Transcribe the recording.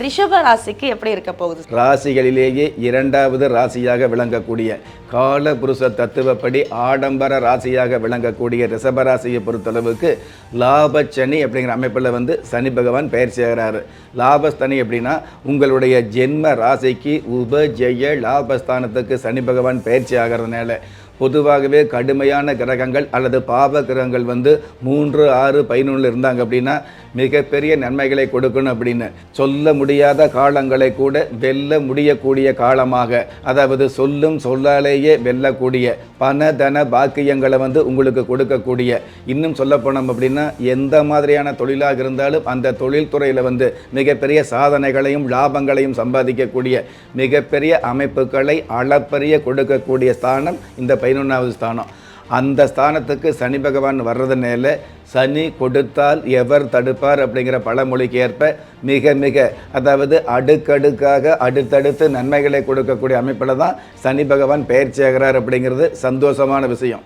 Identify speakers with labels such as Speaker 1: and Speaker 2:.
Speaker 1: ரிஷப ராசிக்கு எப்படி இருக்க போகுது?
Speaker 2: ராசிகளிலேயே இரண்டாவது ராசியாக விளங்கக்கூடிய கால புருஷ தத்துவப்படி ஆடம்பர ராசியாக விளங்கக்கூடிய ரிஷபராசியை பொறுத்தளவுக்கு லாபச்சனி அப்படிங்கிற அமைப்பில் வந்து சனி பகவான் பயிற்சி செய்கிறாரு லாபஸ்தனி அப்படின்னா உங்களுடைய ஜென்ம ராசிக்கு உபஜெய லாபஸ்தானத்துக்கு சனி பகவான் பயிற்சி ஆகிறதுனால பொதுவாகவே கடுமையான கிரகங்கள் அல்லது பாவ கிரகங்கள் வந்து மூன்று ஆறு பதினொன்றில் இருந்தாங்க அப்படின்னா மிகப்பெரிய நன்மைகளை கொடுக்கணும் அப்படின்னு. சொல்ல முடியாத காலங்களை கூட வெல்ல முடியக்கூடிய காலமாக. அதாவது சொல்லும் சொல்லாலேயே வெல்லக்கூடிய பண தன பாக்கியங்களை வந்து உங்களுக்கு கொடுக்கக்கூடிய. இன்னும் சொல்ல போனோம் அப்படின்னா எந்த மாதிரியான தொழிலாக இருந்தாலும் அந்த தொழில்துறையில் வந்து மிகப்பெரிய சாதனைகளையும் லாபங்களையும் சம்பாதிக்கக்கூடிய மிகப்பெரிய அமைப்புகளை அளப்பரிய கொடுக்கக்கூடிய ஸ்தானம் இந்த பதினொன்றாவது ஸ்தானம். அந்த ஸ்தானத்துக்கு சனி பகவான் வர்றதுனால சனி கொடுத்தால் எவர் தடுப்பார் அப்படிங்கிற பழமொழிக்கு ஏற்ப மிக மிக அதாவது அடுக்கடுக்காக அடுத்தடுத்து நன்மைகளை கொடுக்கக்கூடிய அமைப்பில் தான் சனி பகவான் பெயர் ஆகிறார் அப்படிங்கிறது சந்தோஷமான விஷயம்.